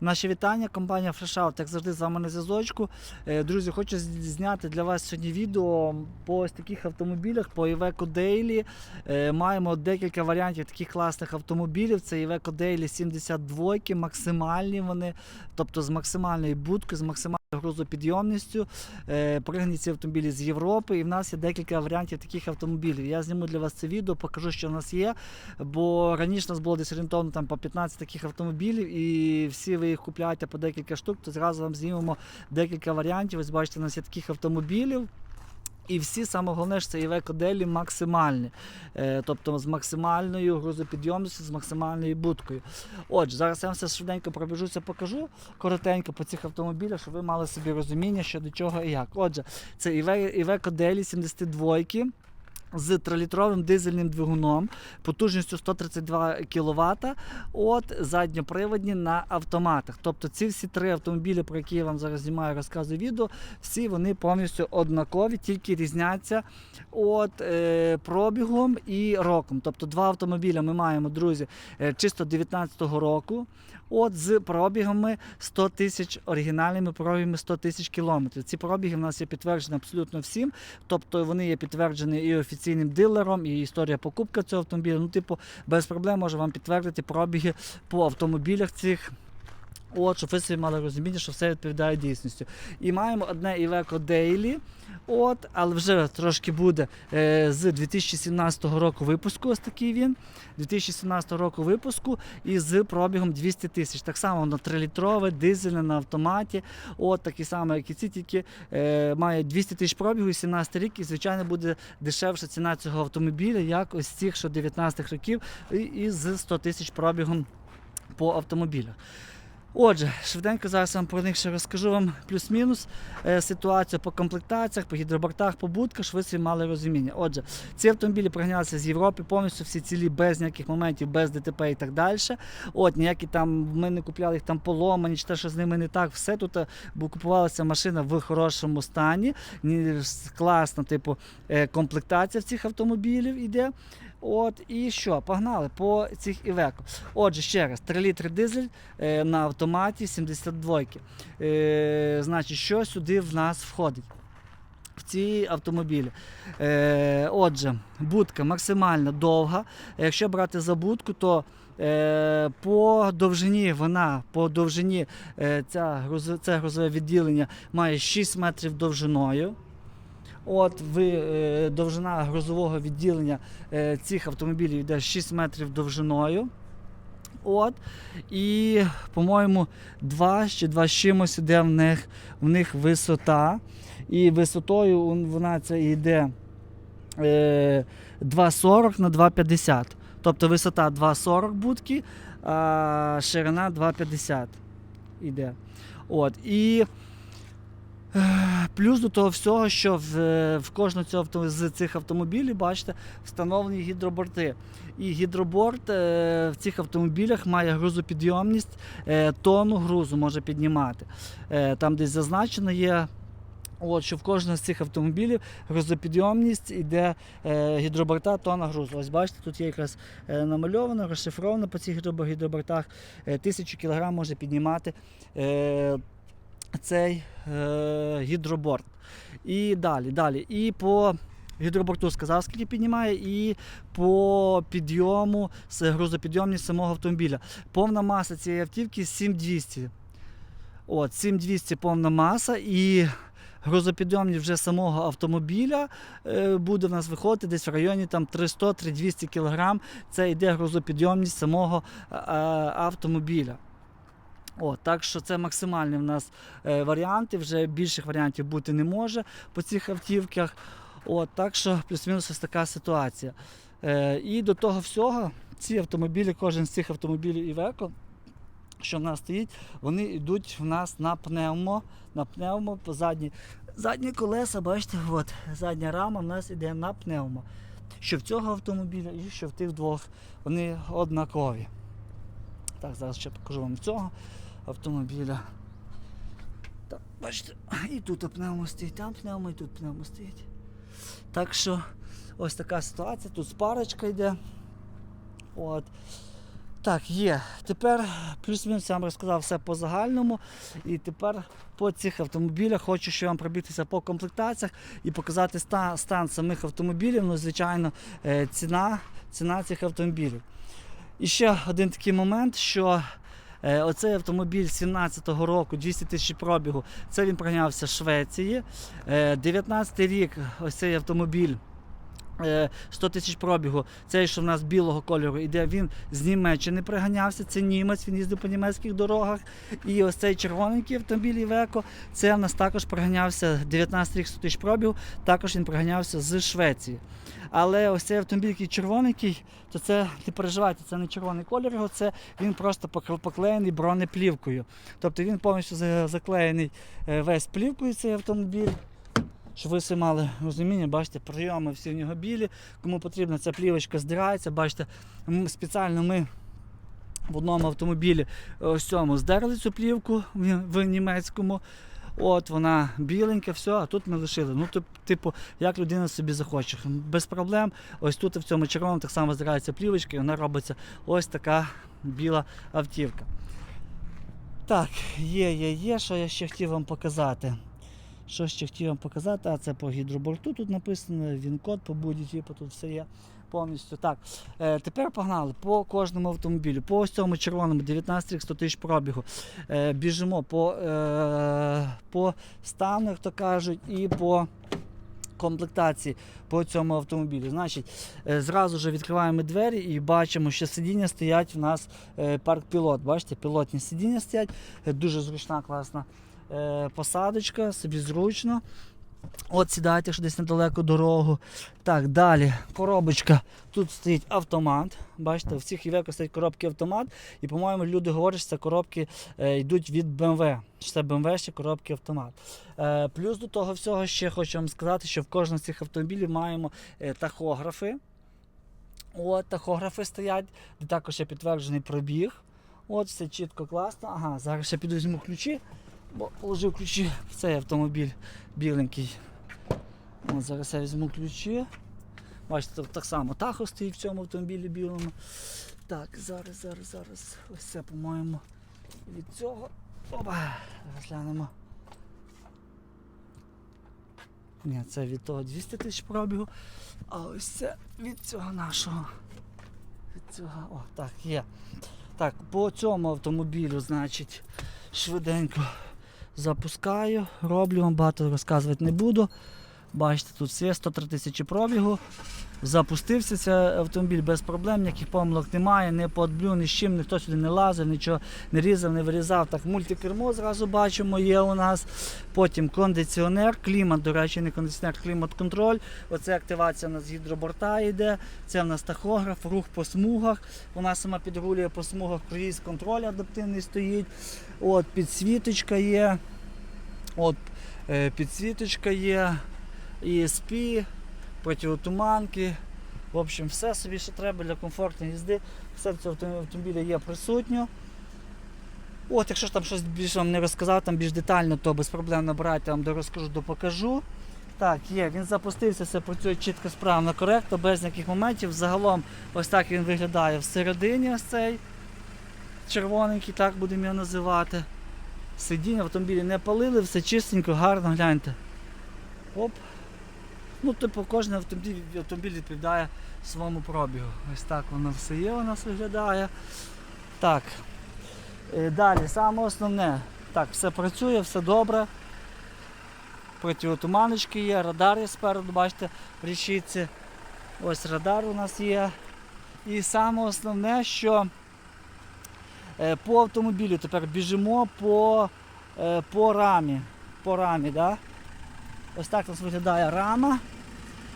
Наші вітання, компанія FreshOut, як завжди, з вами на зв'язочку. Е, Друзі, хочу зняти для вас сьогодні відео по ось таких автомобілях, по Iveco Daily. Е, Маємо декілька варіантів таких класних автомобілів. Це Iveco Daily 72, максимальні вони, тобто з максимальною будкою, з максимальною грузопідйомністю. Е, Пригнані ці автомобілі з Європи. І в нас є декілька варіантів таких автомобілів. Я зніму для вас це відео, покажу, що в нас є. Бо раніше у нас було десь орієнтовно там по 15 таких автомобілів, і всі ви їх купляєте по декілька штук, то зразу вам знімемо декілька варіантів. Ось бачите, у нас є таких автомобілів. І всі саме головне, що це Iveco Daily максимальні, Е, тобто з максимальною грузопідйомністю, з максимальною будкою. Отже, зараз я вам все швиденько пробіжуся, покажу коротенько по цих автомобілях, щоб ви мали собі розуміння, що до чого і як. Отже, це Daily 72 з 3-літровим дизельним двигуном, потужністю 132 кВт, от задньоприводні на автоматах. Тобто ці всі три автомобілі, про які я вам зараз знімаю, розказую відео, всі вони повністю однакові, тільки різняться от, е, пробігом і роком. Тобто два автомобіля ми маємо, друзі, е, чисто 19-го року. От з пробігами 100 тисяч оригінальними пробігами 100 тисяч кілометрів. Ці пробіги в нас є підтверджені абсолютно всім. Тобто вони є підтверджені і офіційним дилером, і історія покупки цього автомобіля. Ну, типу, без проблем можу вам підтвердити пробіги по автомобілях цих. От, щоб ви собі мали розуміння, що все відповідає дійсності. І маємо одне Iveco Daily, от, але вже трошки буде е, з 2017 року випуску. Ось такий він. 2017 року випуску і з пробігом 200 тисяч. Так само воно 3-літрове, дизельне на автоматі. От такий самий, як і ці, тільки е, має 200 тисяч пробігу і 17 рік, і звичайно буде дешевша ціна цього автомобіля, як ось цих, що 19 років, і, і з 100 тисяч пробігом по автомобілях. Отже, швиденько зараз вам про них ще розкажу вам плюс-мінус е, ситуацію по комплектаціях, по гідробортах, по будках, щоб мали розуміння. Отже, ці автомобілі пригналися з Європи, повністю всі цілі, без ніяких моментів, без ДТП і так далі. От, ніякі там, ми не купляли їх там поломані, чи те, що з ними не так, все тут, е, купувалася машина в хорошому стані, ні, класна, типу, е, комплектація в цих автомобілів іде. От і що, погнали по цих Iveco. Отже, ще раз, 3 літри дизель е, на автоматі 72. Е, значить, що сюди в нас входить? В ці автомобілі. Е, отже, будка максимально довга. Якщо брати за будку, то е, по довжині вона по довжині е, ця, це грузове відділення має 6 метрів довжиною. От ви, е, довжина грузового відділення е, цих автомобілів йде 6 метрів довжиною. От. І, по-моєму, 2 чи 2 з чимось іде в них, в них висота. І висотою вона це йде е, 2,40 на 2,50. Тобто висота 2,40 будки, а ширина 2,50 іде. От. І е, плюс до того всього, що в, в авто, з цих автомобілів, бачите, встановлені гідроборти. І гідроборт е, в цих автомобілях має грузопідйомність, е, тонну грузу може піднімати. Е, там десь зазначено є. От, що в кожному з цих автомобілів грузопідйомність йде е, гідроборта тонна грузу. Ось бачите, тут є якраз е, намальовано, розшифровано по цих гідробо- гідробортах. Е, тисячу кілограм може піднімати е, цей е, гідроборт. І далі, далі. І по гідроборту сказав, скільки піднімає, і по підйому, грузопідйомність самого автомобіля. Повна маса цієї автівки 7200. От, 7200 повна маса і грузопідйомність вже самого автомобіля е, буде в нас виходити десь в районі там 300-3200 кг. Це йде грузопідйомність самого е, е, автомобіля. О, так що це максимальні в нас е, варіанти, вже більших варіантів бути не може по цих автівках. От, так що плюс-мінус ось така ситуація. Е, і до того всього, ці автомобілі, кожен з цих автомобілів Iveco, що в нас стоїть, вони йдуть в нас на пневмо, на пневмо по задні. Задні колеса, бачите, от, задня рама в нас йде на пневмо. Що в цього автомобіля і що в тих двох, вони однакові. Так, зараз ще покажу вам цього автомобіля. Так, бачите, і тут пневмо стоїть, там пневмо, і тут пневмо стоїть. Так що ось така ситуація. Тут спарочка йде. От. Так, є. Тепер плюс-мінус я вам розказав все по загальному. І тепер по цих автомобілях хочу ще вам пробігтися по комплектаціях і показати стан, стан самих автомобілів. Ну, звичайно, е, ціна, ціна цих автомобілів. І ще один такий момент, що оцей автомобіль 17-го року, 200 тисяч пробігу, це він проганявся в Швеції. Е, 19-й рік, ось цей автомобіль. Е, 100 тисяч пробігу, цей, що в нас білого кольору, іде він з Німеччини приганявся. Це німець, він їздив по німецьких дорогах. І ось цей червоненький автомобіль Івеко, це в нас також приганявся 19 рік 100 тисяч пробігу, також він приганявся з Швеції. Але ось цей автомобіль, який червоненький, то це не переживайте, це не червоний колір його, це він просто поклеєний бронеплівкою. Тобто він повністю заклеєний е, весь плівкою цей автомобіль. Щоб ви всі мали розуміння, бачите, прийоми всі в нього білі. Кому потрібна ця плівочка здирається, бачите, спеціально ми в одному автомобілі ось цьому здерли цю плівку в, німецькому. От вона біленька, все, а тут ми лишили. Ну, тип- типу, як людина собі захоче. Без проблем. Ось тут в цьому червоному так само здирається плівочка, і вона робиться ось така біла автівка. Так, є, є, є, що я ще хотів вам показати. Що ще хотів вам показати, а це по гідроборту тут написано, він код по будь-типу, тут все є повністю. Так, е, тепер погнали по кожному автомобілю. По ось цьому червоному 19 рік 100 тисяч пробігу. Е, біжимо по, е, по стану, як то кажуть, і по комплектації по цьому автомобілю. Значить, е, зразу ж відкриваємо двері і бачимо, що сидіння стоять у нас е, парк пілот. Бачите, пілотні сидіння стоять, Е, дуже зручна, класна посадочка, собі зручно. От сідайте, якщо десь недалеко дорогу. Так, далі коробочка. Тут стоїть автомат. Бачите, в цих Iveco стоять коробки автомат. І, по-моєму, люди говорять, що це коробки е, йдуть від BMW. Що це BMW ще коробки автомат. Е, плюс до того всього ще хочу вам сказати, що в кожному з цих автомобілів маємо е, тахографи. От, тахографи стоять, де також є підтверджений пробіг. От, все чітко, класно. Ага, зараз ще піду ключі, бо положив ключі в цей автомобіль біленький. От, зараз я візьму ключі. Бачите, так само тахо стоїть в цьому автомобілі білому. Так, зараз, зараз, зараз. Ось це, по-моєму, від цього. Опа, зараз глянемо. Ні, це від того 200 тисяч пробігу. А ось це від цього нашого. Від цього. О, так, є. Так, по цьому автомобілю, значить, швиденько запускаю. Роблю вам багато розказувати не буду. Бачите, тут все 103 тисячі пробігу. Запустився цей автомобіль без проблем, ніяких помилок немає, не подблю, ні з чим, ніхто сюди не лазив, нічого не різав, не вирізав. Так, мультикермо зразу бачимо, є у нас. Потім кондиціонер, клімат, до речі, не кондиціонер, клімат-контроль. Оце активація у нас з гідроборта йде. Це у нас тахограф, рух по смугах. Вона сама підрулює по смугах, круїз контроль адаптивний стоїть. От, підсвіточка є. От, е, підсвіточка є. ESP, противотуманки. В общем, все собі, що треба для комфортної їзди. Все в цьому автомобілі- є присутньо. От, якщо ж там щось більш вам не розказав, там більш детально, то без проблем набирайте, вам дорозкажу, допокажу. Так, є, він запустився, все працює чітко, справно, коректно, без ніяких моментів. Загалом ось так він виглядає всередині ось цей червоненький, так будемо його називати. Сидіння в автомобілі не палили, все чистенько, гарно, гляньте. Оп. Ну, типу, кожен автомобіль, автомобіль відповідає своєму пробігу. Ось так воно все є, у нас виглядає. Так. Е, Далі, саме основне. Так, все працює, все добре. Противотуманочки є, радар є спереду, бачите, річиці. Ось радар у нас є. І саме основне, що е, по автомобілю тепер біжимо по, е, по рамі. По рамі, да? Ось так нас виглядає рама.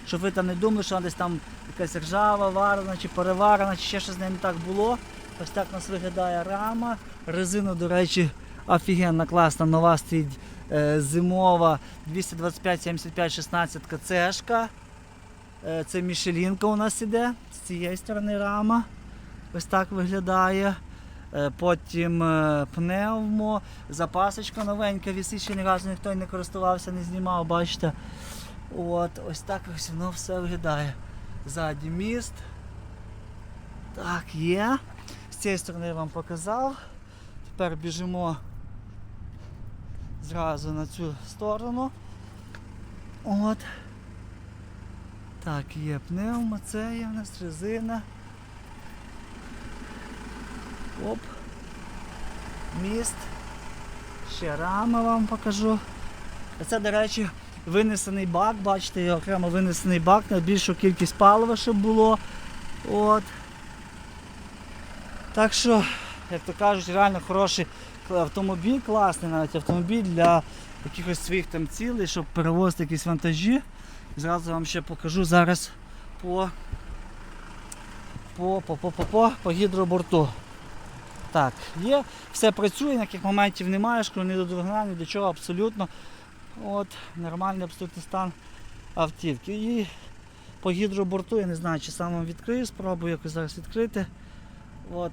Щоб ви там не думали, що вона десь там якась ржава, варена чи переварена, чи ще щось з нею не так було. Ось так нас виглядає рама. Резина, до речі, офігенна, класна, нова стоїть е, зимова 225 75 16 цешка. Е, це Мішелінка у нас іде. З цієї сторони рама. Ось так виглядає. Е, Потім е, пневмо, запасочка новенька, вісить, ще ні разу ніхто не користувався, не знімав, бачите. От, ось так ось воно все виглядає. Ззаді міст. Так, є. З цієї сторони я вам показав. Тепер біжимо зразу на цю сторону. От. Так, є пневма, це є в нас резина. Оп. Міст. Ще рама вам покажу. Це, до речі, винесений бак, бачите, окремо винесений бак на більшу кількість палива, щоб було. От. Так що, як то кажуть, реально хороший автомобіль, класний навіть автомобіль для якихось своїх там цілей, щоб перевозити якісь вантажі. Зразу вам ще покажу зараз по, по, по, по, по, по, по гідроборту. Так, є, все працює, ніяких моментів немає, школи ні до догнання, до чого абсолютно. От, нормальний абсолютно стан автівки. І по гідроборту я не знаю, чи сам вам відкрию, спробую якось зараз відкрити. От.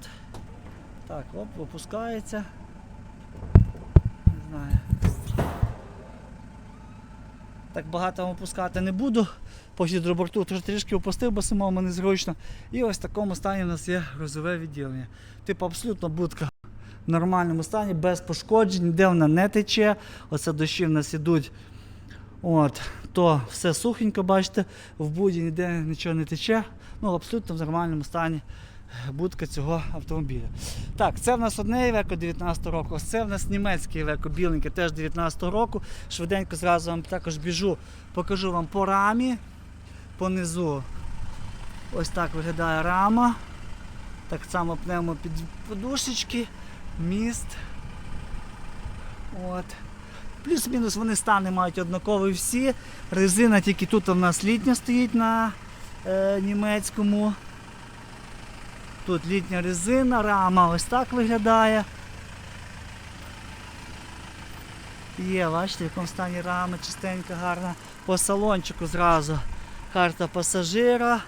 Так, оп, опускається. Не знаю. Так багато вам опускати не буду. По гідроборту тож трішки опустив, бо самому незручно. І ось в такому стані у нас є грузове відділення. Типу абсолютно будка в нормальному стані, без пошкоджень, ніде вона не тече. Оце дощі в нас ідуть. От, то все сухенько, бачите, в буді ніде нічого не тече. Ну, абсолютно в нормальному стані будка цього автомобіля. Так, це в нас одне Івеко 19 року, ось це в нас німецьке Івеко біленьке, теж 19 року. Швиденько зразу вам також біжу, покажу вам по рамі, понизу. Ось так виглядає рама. Так само пневмо під подушечки, міст. От. Плюс-мінус вони стани мають однакові всі. Резина тільки тут у нас літня стоїть на е, німецькому. Тут літня резина, рама ось так виглядає. Є, бачите, в якому стані рама чистенька, гарна. По салончику зразу карта пасажира,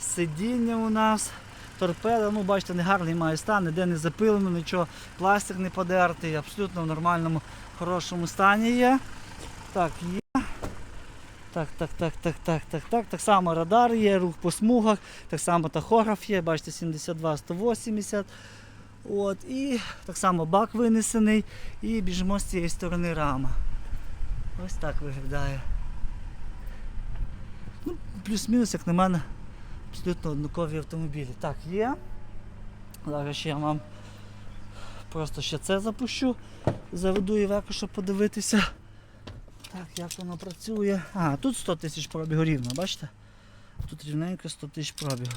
сидіння у нас, торпеда, ну бачите, не гарний має стан, ніде не запилено, нічого, пластик не подертий, абсолютно в нормальному, хорошому стані є. Так, є. Так, так, так, так, так, так, так. Так само радар є, рух по смугах, так само тахограф є, бачите, 72 180. От, і так само бак винесений і біжимо з цієї сторони рама. Ось так виглядає. Ну, плюс-мінус, як на мене, абсолютно однакові автомобілі. Так, є. Зараз ще я вам просто ще це запущу. Заведу і щоб подивитися. Так, як воно працює. А, тут 100 тисяч пробігу рівно, бачите? Тут рівненько 100 тисяч пробігу.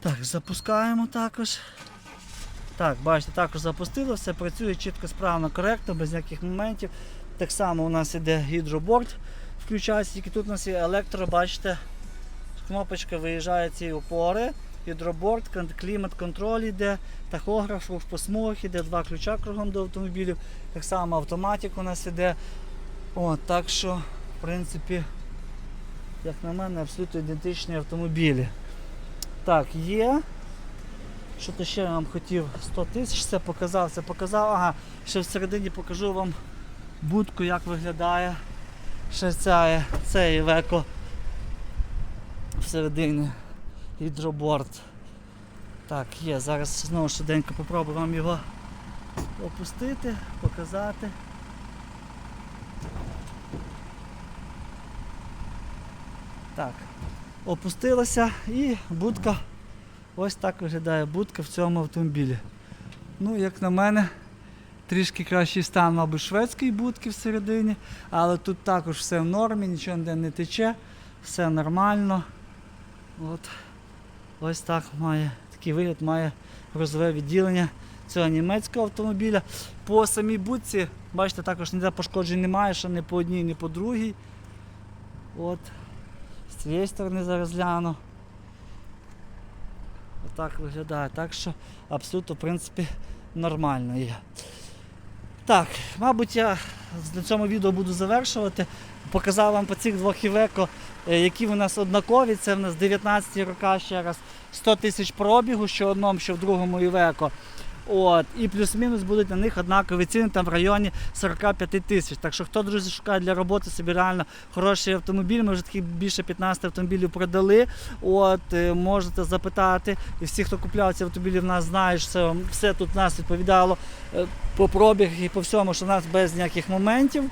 Так, запускаємо також. Так, бачите, також запустило, все працює чітко, справно, коректно, без ніяких моментів. Так само у нас іде гідроборд, включається, тільки тут у нас є електро, бачите, кнопочка виїжджає ці опори, гідроборд, клімат-контроль іде, тахограф, рух по іде, два ключа кругом до автомобілів. Так само автоматик у нас іде. О, так що, в принципі, як на мене, абсолютно ідентичні автомобілі. Так, є. Що то ще я вам хотів 100 тисяч, це показав, це показав. Ага, ще всередині покажу вам будку, як виглядає. Ще ця, цей веко всередині гідроборд. Так, є, зараз знову швиденько попробую вам його опустити, показати. Так, опустилося і будка, ось так виглядає будка в цьому автомобілі. Ну, як на мене, трішки кращий стан, мабуть, шведської будки всередині, але тут також все в нормі, нічого ніде не тече, все нормально. От. Ось так має, такий вигляд має грузове відділення цього німецького автомобіля. По самій будці, бачите, також ніде пошкоджень немає, що ні по одній, ні по другій. От. Цієї сторони зараз гляну. Отак виглядає. Так що абсолютно в принципі нормально є. Так, мабуть, я на цьому відео буду завершувати. Показав вам по цих двох Івеко, е, які в нас однакові. Це в нас 19 роки ще раз 100 тисяч пробігу, що в одному, що в другому Івеко. От, і плюс-мінус будуть на них однакові ціни там в районі 45 тисяч. Так що хто, друзі, шукає для роботи собі реально хороший автомобіль, ми вже такі більше 15 автомобілів продали. От, е, можете запитати. І всі, хто купляв ці автомобілі, в нас знають, що все тут нас відповідало е, по пробіг і по всьому, що в нас без ніяких моментів.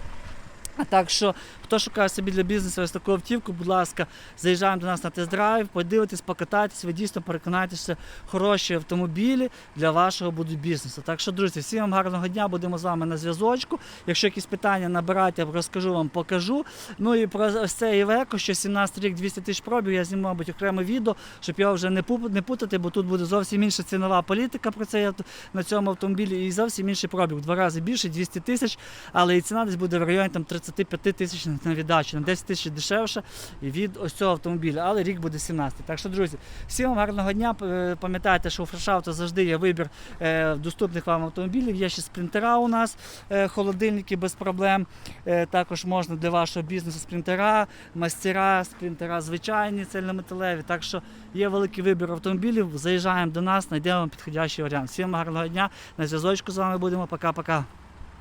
А так що, хто шукає собі для бізнесу ось таку автівку, будь ласка, заїжджаємо до нас на тест-драйв, подивитесь, покатайтесь, ви дійсно переконаєтеся, хороші автомобілі для вашого будуть бізнесу. Так що, друзі, всім вам гарного дня, будемо з вами на зв'язочку. Якщо якісь питання набирайте, розкажу вам, покажу. Ну і про ось цей Івеко, що 17 рік 200 тисяч пробів, я зніму, мабуть, окреме відео, щоб його вже не не путати, бо тут буде зовсім інша цінова політика про авто- на цьому автомобілі і зовсім інший пробіг. Два рази більше, 200 тисяч, але і ціна десь буде в районі там 35 тисяч на віддачу, на 10 тисяч дешевше від ось цього автомобіля, але рік буде 17. Так що, друзі, всім вам гарного дня. Пам'ятайте, що у Фрешауто завжди є вибір е, доступних вам автомобілів. Є ще спринтера у нас, е, холодильники без проблем. Е, також можна для вашого бізнесу спринтера, мастера, спринтера звичайні, цельнометалеві. Так що є великий вибір автомобілів. Заїжджаємо до нас, знайдемо підходящий варіант. Всім гарного дня. На зв'язочку з вами будемо. Пока-пока.